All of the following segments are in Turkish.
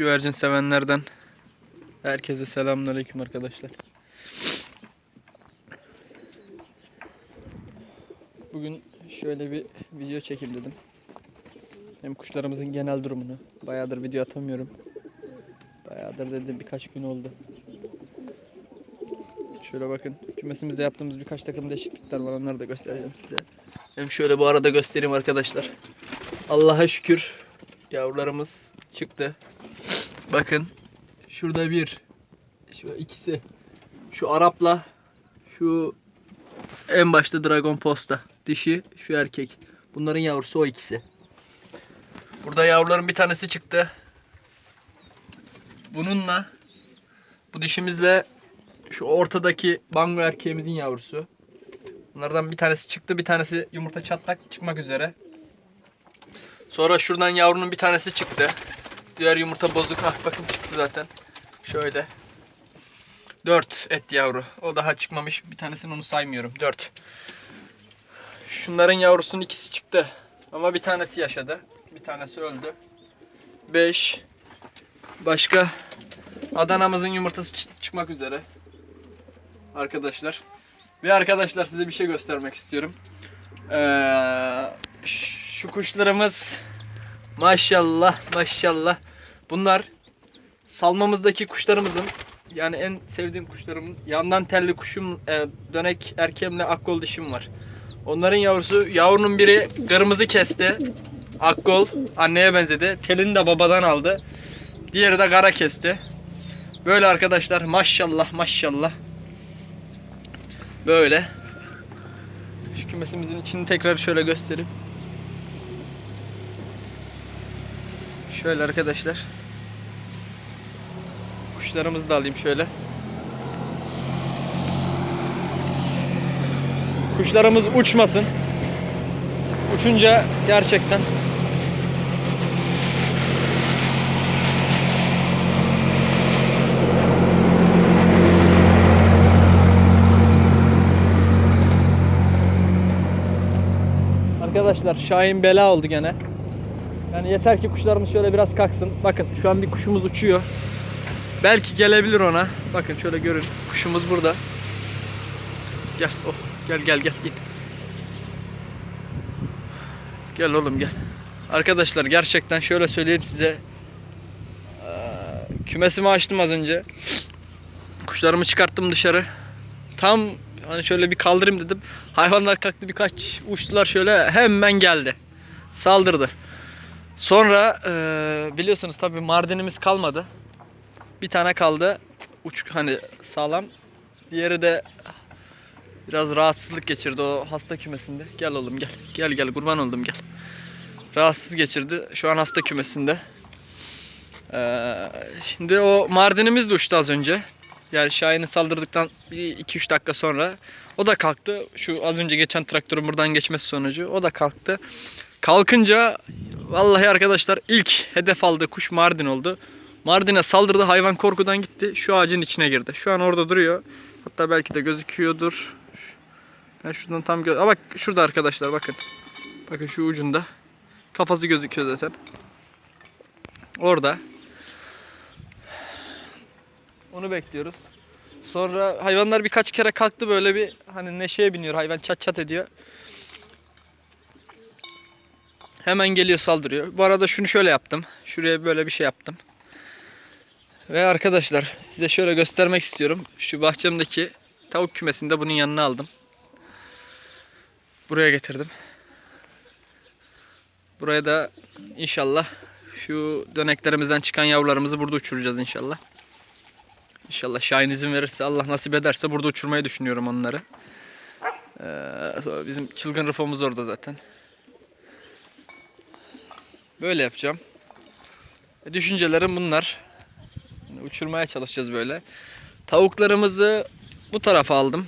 Güvercin sevenlerden herkese selamünaleyküm arkadaşlar. Bugün şöyle bir video çekeyim dedim. Hem kuşlarımızın genel durumunu. Bayağıdır video atamıyorum. Bayağıdır dedim birkaç gün oldu. Şöyle bakın kümesimizde yaptığımız birkaç takım değişiklikler var onları da göstereceğim size. Hem şöyle bu arada göstereyim arkadaşlar. Allah'a şükür yavrularımız çıktı. Bakın şurada bir, şu ikisi, şu Arap'la şu en başta Dragon Posta dişi, şu erkek. Bunların yavrusu o ikisi. Burada yavruların bir tanesi çıktı. Bununla bu dişimizle şu ortadaki bango erkeğimizin yavrusu. Bunlardan bir tanesi çıktı, bir tanesi yumurta çatlak çıkmak üzere. Sonra şuradan yavrunun bir tanesi çıktı. Diğer yumurta bozuk. Ah bakın çıktı zaten. Şöyle. 4 et yavru. O daha çıkmamış. Bir tanesini onu saymıyorum. 4. Şunların yavrusunun ikisi çıktı. Ama bir tanesi yaşadı. Bir tanesi öldü. 5. Başka Adana'mızın yumurtası çı- çıkmak üzere. Arkadaşlar. Ve arkadaşlar size bir şey göstermek istiyorum. Ee, şu kuşlarımız maşallah maşallah. Bunlar salmamızdaki kuşlarımızın yani en sevdiğim kuşlarımın yandan telli kuşum e, dönek erkeğimle akkol dişim var. Onların yavrusu yavrunun biri kırmızı kesti. Akkol anneye benzedi. Telini de babadan aldı. Diğeri de kara kesti. Böyle arkadaşlar maşallah maşallah. Böyle. Şu kümesimizin içini tekrar şöyle göstereyim. Şöyle arkadaşlar. Kuşlarımızı da alayım şöyle. Kuşlarımız uçmasın. Uçunca gerçekten Arkadaşlar Şahin bela oldu gene. Yani yeter ki kuşlarımız şöyle biraz kalksın. Bakın şu an bir kuşumuz uçuyor. Belki gelebilir ona. Bakın şöyle görün. Kuşumuz burada. Gel. Oh, gel gel gel. Git. Gel oğlum gel. Arkadaşlar gerçekten şöyle söyleyeyim size. Kümesimi açtım az önce. Kuşlarımı çıkarttım dışarı. Tam hani şöyle bir kaldırayım dedim. Hayvanlar kalktı birkaç uçtular şöyle hemen geldi. Saldırdı. Sonra biliyorsunuz tabii Mardin'imiz kalmadı. Bir tane kaldı. Uç hani sağlam. Diğeri de biraz rahatsızlık geçirdi o hasta kümesinde. Gel oğlum gel. Gel gel kurban oldum gel. Rahatsız geçirdi. Şu an hasta kümesinde. Eee, şimdi o Mardin'imiz de uçtu az önce. Yani Şahin'i saldırdıktan 2-3 dakika sonra o da kalktı. Şu az önce geçen traktörün buradan geçmesi sonucu o da kalktı. Kalkınca vallahi arkadaşlar ilk hedef aldığı kuş Mardin oldu. Mardin'e saldırdı hayvan korkudan gitti. Şu ağacın içine girdi. Şu an orada duruyor. Hatta belki de gözüküyordur. Ben şuradan tam gö... Aa bak şurada arkadaşlar bakın. Bakın şu ucunda. Kafası gözüküyor zaten. Orada. Onu bekliyoruz. Sonra hayvanlar birkaç kere kalktı böyle bir hani neşeye biniyor. Hayvan çat çat ediyor. Hemen geliyor saldırıyor. Bu arada şunu şöyle yaptım. Şuraya böyle bir şey yaptım. Ve arkadaşlar size şöyle göstermek istiyorum. Şu bahçemdeki tavuk kümesini de bunun yanına aldım. Buraya getirdim. Buraya da inşallah şu döneklerimizden çıkan yavrularımızı burada uçuracağız inşallah. İnşallah Şahin izin verirse Allah nasip ederse burada uçurmayı düşünüyorum onları. Ee, bizim çılgın rıfomuz orada zaten. Böyle yapacağım. Düşüncelerim bunlar. Uçurmaya çalışacağız böyle. Tavuklarımızı bu tarafa aldım.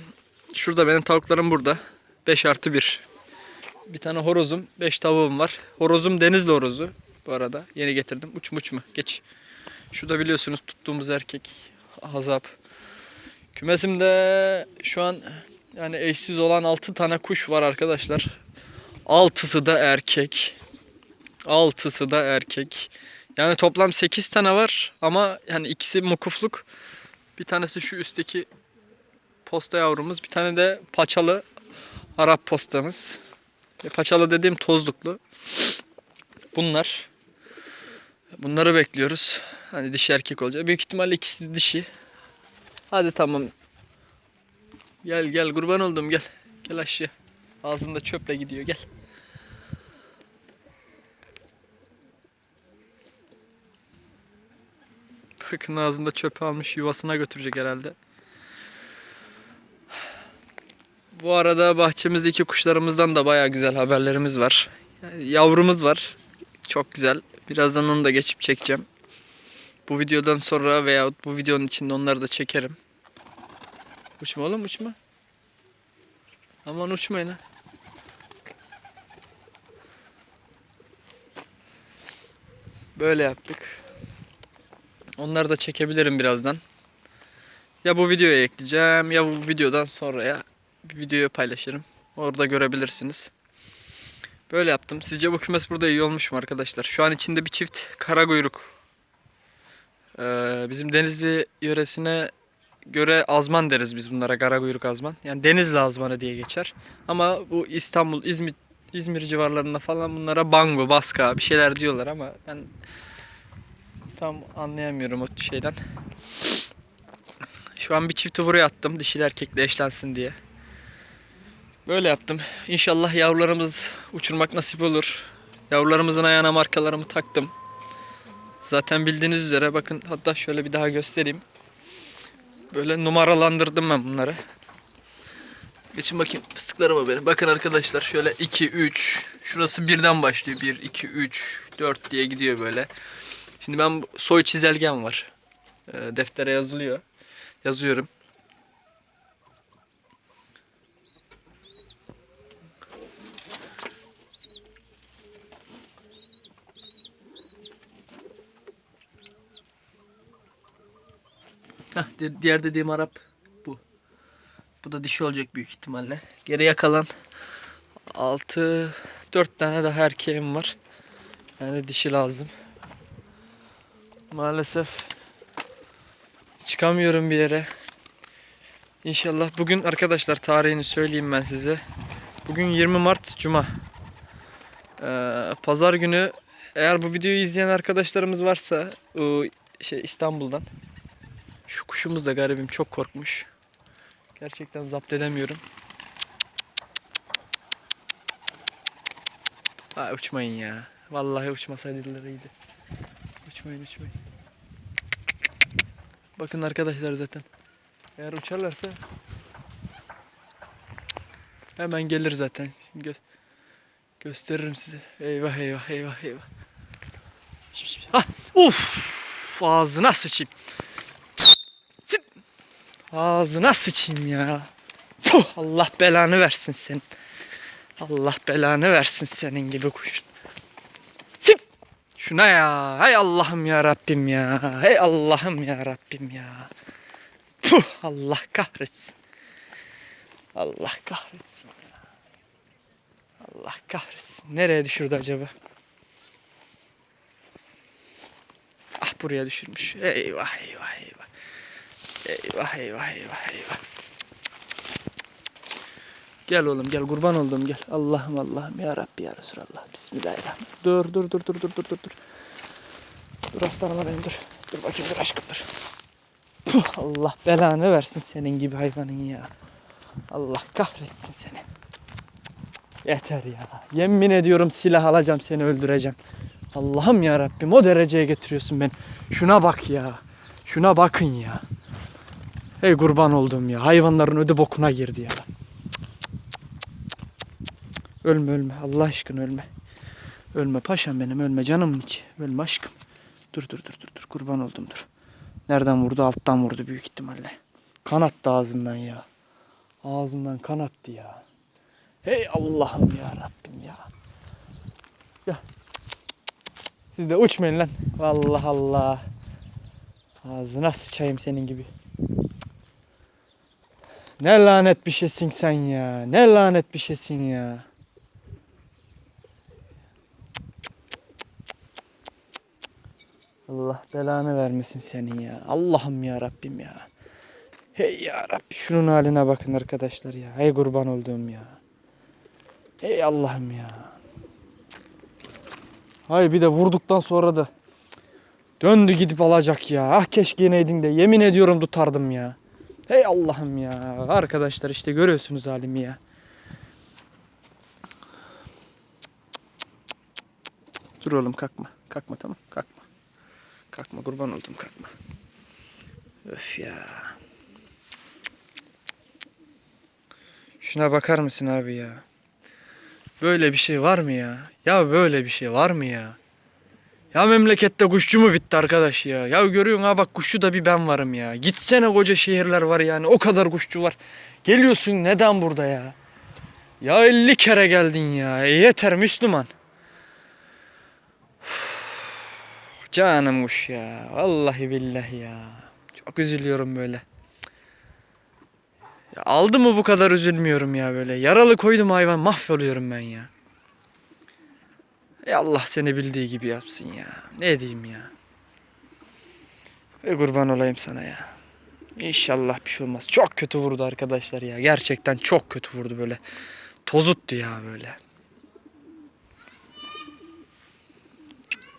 Şurada benim tavuklarım burada. 5 artı 1. Bir tane horozum, 5 tavuğum var. Horozum denizli horozu bu arada. Yeni getirdim. Uç muç mu? Geç. Şurada biliyorsunuz tuttuğumuz erkek. Hazap. Kümesimde şu an yani eşsiz olan 6 tane kuş var arkadaşlar. Altısı da erkek. Altısı da erkek. Yani toplam 8 tane var ama yani ikisi mukufluk. Bir tanesi şu üstteki posta yavrumuz. Bir tane de paçalı Arap postamız. E, Paçalı dediğim tozluklu. Bunlar. Bunları bekliyoruz. Hani dişi erkek olacak. Büyük ihtimalle ikisi dişi. Hadi tamam. Gel gel kurban oldum gel. Gel aşağı. Ağzında çöple gidiyor gel. Bakın ağzında çöpe almış yuvasına götürecek herhalde. Bu arada bahçemizdeki kuşlarımızdan da baya güzel haberlerimiz var. Yavrumuz var. Çok güzel. Birazdan onu da geçip çekeceğim. Bu videodan sonra veya bu videonun içinde onları da çekerim. Uçma oğlum uçma. Aman uçmayın ha. Böyle yaptık. Onları da çekebilirim birazdan. Ya bu videoya ekleyeceğim ya bu videodan sonraya bir videoya paylaşırım. Orada görebilirsiniz. Böyle yaptım. Sizce bu kümes burada iyi olmuş mu arkadaşlar? Şu an içinde bir çift karakuyruk. Ee, bizim Denizli yöresine göre azman deriz biz bunlara karakuyruk azman. Yani Denizli azmanı diye geçer. Ama bu İstanbul, İzmir, İzmir civarlarında falan bunlara bango, baska bir şeyler diyorlar ama ben tam anlayamıyorum o şeyden. Şu an bir çifti buraya attım dişili erkekle eşlensin diye. Böyle yaptım. İnşallah yavrularımız uçurmak nasip olur. Yavrularımızın ayağına markalarımı taktım. Zaten bildiğiniz üzere bakın hatta şöyle bir daha göstereyim. Böyle numaralandırdım ben bunları. Geçin bakayım fıstıklarıma benim. Bakın arkadaşlar şöyle 2, 3. Şurası birden başlıyor. 1, 2, 3, 4 diye gidiyor böyle. Şimdi ben soy çizelgem var. Ee, deftere yazılıyor. Yazıyorum. Di- diğer dediğim Arap bu. Bu da dişi olacak büyük ihtimalle. Geriye kalan 6 4 tane daha erkeğim var. Yani dişi lazım. Maalesef çıkamıyorum bir yere. İnşallah bugün arkadaşlar tarihini söyleyeyim ben size. Bugün 20 Mart Cuma. Ee, Pazar günü eğer bu videoyu izleyen arkadaşlarımız varsa şey İstanbul'dan şu kuşumuz da garibim çok korkmuş. Gerçekten zapt edemiyorum. Ha uçmayın ya. Vallahi uçmasaydılar iyiydi. Uçmayın uçmayın. Bakın arkadaşlar zaten. Eğer uçarlarsa hemen gelir zaten. Şimdi gö- gösteririm size. Eyvah eyvah eyvah eyvah. Ha, uf! Ağzına sıçayım. Sit. Ağzına sıçayım ya. Puh, Allah belanı versin senin. Allah belanı versin senin gibi kuş. Şuna ya. Hay Allah'ım ya Rabbim ya. Hey Allah'ım ya Rabbim ya. Puh, Allah kahretsin. Allah kahretsin. Allah kahretsin. Nereye düşürdü acaba? Ah buraya düşürmüş. Eyvah eyvah eyvah. Eyvah eyvah eyvah eyvah. Gel oğlum gel kurban oldum gel. Allah'ım Allah'ım ya Rabbi ya Resulallah. Bismillahirrahmanirrahim. Dur dur dur dur dur dur dur dur. Dur aslanıma benim dur. Dur bakayım dur aşkım dur. Puh, Allah belanı versin senin gibi hayvanın ya. Allah kahretsin seni. Yeter ya. Yemin ediyorum silah alacağım seni öldüreceğim. Allah'ım ya Rabbim o dereceye getiriyorsun beni. Şuna bak ya. Şuna bakın ya. Ey kurban oldum ya. Hayvanların ödü bokuna girdi ya. Ölme ölme. Allah aşkına ölme. Ölme paşam benim ölme canımın içi. Ölme aşkım. Dur dur dur dur dur kurban oldum dur. Nereden vurdu? Alttan vurdu büyük ihtimalle. Kan attı ağzından ya. Ağzından kan attı ya. Hey Allah'ım ya Rabbim ya. Ya. Siz de uçmayın lan. Vallahi Allah. Ağzına sıçayım senin gibi. Ne lanet bir şeysin sen ya. Ne lanet bir şeysin ya. Allah belanı vermesin senin ya. Allah'ım ya Rabbim ya. Hey ya Rabbi şunun haline bakın arkadaşlar ya. Hey kurban olduğum ya. Hey Allah'ım ya. Hay bir de vurduktan sonra da döndü gidip alacak ya. Ah keşke yeneydin de yemin ediyorum tutardım ya. Hey Allah'ım ya. Arkadaşlar işte görüyorsunuz halimi ya. Dur oğlum kalkma. Kalkma tamam kalkma. Kalkma kurban oldum kalkma. Öf ya. Şuna bakar mısın abi ya? Böyle bir şey var mı ya? Ya böyle bir şey var mı ya? Ya memlekette kuşçu mu bitti arkadaş ya? Ya görüyorsun ha bak kuşçu da bir ben varım ya. Gitsene koca şehirler var yani o kadar kuşçu var. Geliyorsun neden burada ya? Ya 50 kere geldin ya. E yeter Müslüman. Canım kuş ya. Vallahi billahi ya. Çok üzülüyorum böyle. Ya aldı mı bu kadar üzülmüyorum ya böyle. Yaralı koydum hayvan mahvoluyorum ben ya. Ey Allah seni bildiği gibi yapsın ya. Ne diyeyim ya. Ey kurban olayım sana ya. İnşallah bir şey olmaz. Çok kötü vurdu arkadaşlar ya. Gerçekten çok kötü vurdu böyle. Tozuttu ya böyle.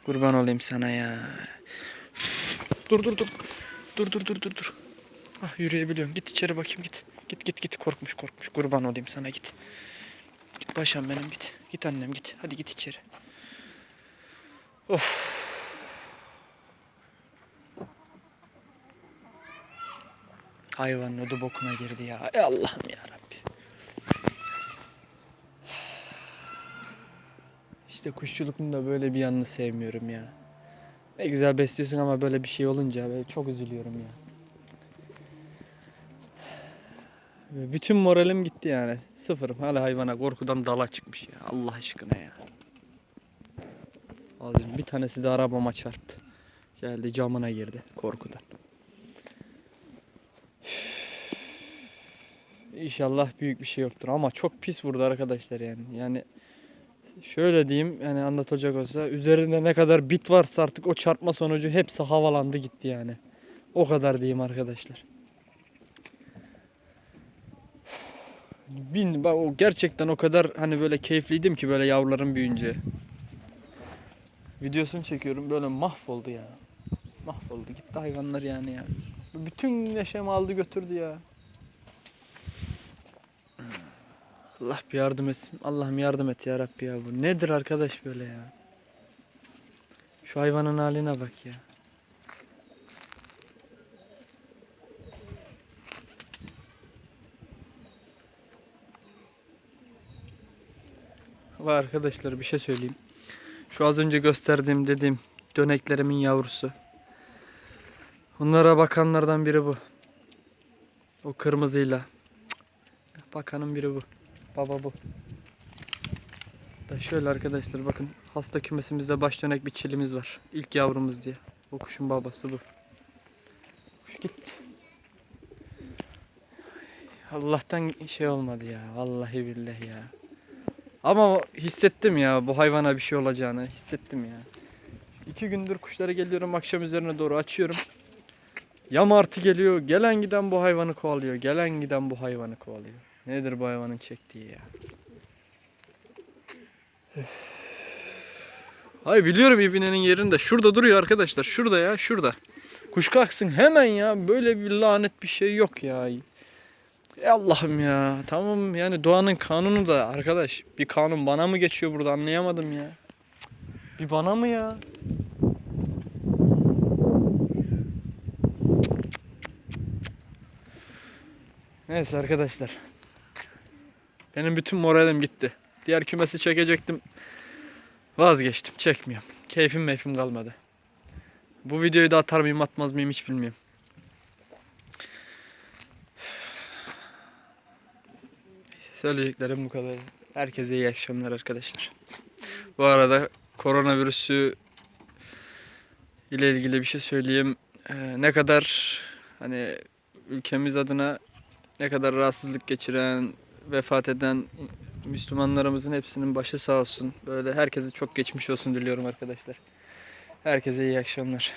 Kurban olayım sana ya. Dur dur dur. Dur dur dur dur dur. Ah yürüyebiliyorum. Git içeri bakayım git. Git git git korkmuş korkmuş. Kurban olayım sana git. Git paşam benim git. Git annem git. Hadi git içeri. Of. Hayvanın ödü bokuna girdi ya. Ey Allah'ım ya Rabbi. İşte kuşçulukun da böyle bir yanını sevmiyorum ya. Ne güzel besliyorsun ama böyle bir şey olunca çok üzülüyorum ya. Bütün moralim gitti yani. Sıfırım. Hala hayvana korkudan dala çıkmış ya. Allah aşkına ya. Az önce bir tanesi de arabama çarptı. Geldi camına girdi korkudan. İnşallah büyük bir şey yoktur ama çok pis vurdu arkadaşlar yani. Yani şöyle diyeyim yani anlatacak olsa üzerinde ne kadar bit varsa artık o çarpma sonucu hepsi havalandı gitti yani. O kadar diyeyim arkadaşlar. Bin, bak o gerçekten o kadar hani böyle keyifliydim ki böyle yavrularım büyüyünce. Videosunu çekiyorum böyle mahvoldu ya. Mahvoldu gitti hayvanlar yani ya. Bütün neşemi aldı götürdü ya. Allah bir yardım etsin. Allah'ım yardım et ya Rabbi ya. Bu nedir arkadaş böyle ya? Şu hayvanın haline bak ya. Ve arkadaşlar bir şey söyleyeyim. Şu az önce gösterdiğim dediğim döneklerimin yavrusu. Onlara bakanlardan biri bu. O kırmızıyla. Bakanın biri bu. Baba bu. Da şöyle arkadaşlar bakın hasta kümesimizde baş dönek bir çilimiz var. İlk yavrumuz diye. O kuşun babası bu. Kuş gitti. Allah'tan şey olmadı ya. Vallahi billahi ya. Ama hissettim ya bu hayvana bir şey olacağını hissettim ya. İki gündür kuşlara geliyorum akşam üzerine doğru açıyorum. Ya martı geliyor gelen giden bu hayvanı kovalıyor. Gelen giden bu hayvanı kovalıyor. Nedir bu hayvanın çektiği ya? Üf. Hay biliyorum ibinenin yerinde. Şurada duruyor arkadaşlar. Şurada ya şurada. Kuş kalksın hemen ya. Böyle bir lanet bir şey yok ya. Ey Allah'ım ya. Tamam yani doğanın kanunu da arkadaş. Bir kanun bana mı geçiyor burada anlayamadım ya. Bir bana mı ya? Neyse arkadaşlar. Benim bütün moralim gitti. Diğer kümesi çekecektim. Vazgeçtim. Çekmiyorum. Keyfim meyfim kalmadı. Bu videoyu da atar mıyım atmaz mıyım hiç bilmiyorum. Neyse, Söyleyeceklerim bu kadar. Herkese iyi akşamlar arkadaşlar. Bu arada koronavirüsü ile ilgili bir şey söyleyeyim. Ee, ne kadar hani ülkemiz adına ne kadar rahatsızlık geçiren, vefat eden Müslümanlarımızın hepsinin başı sağ olsun. Böyle herkese çok geçmiş olsun diliyorum arkadaşlar. Herkese iyi akşamlar.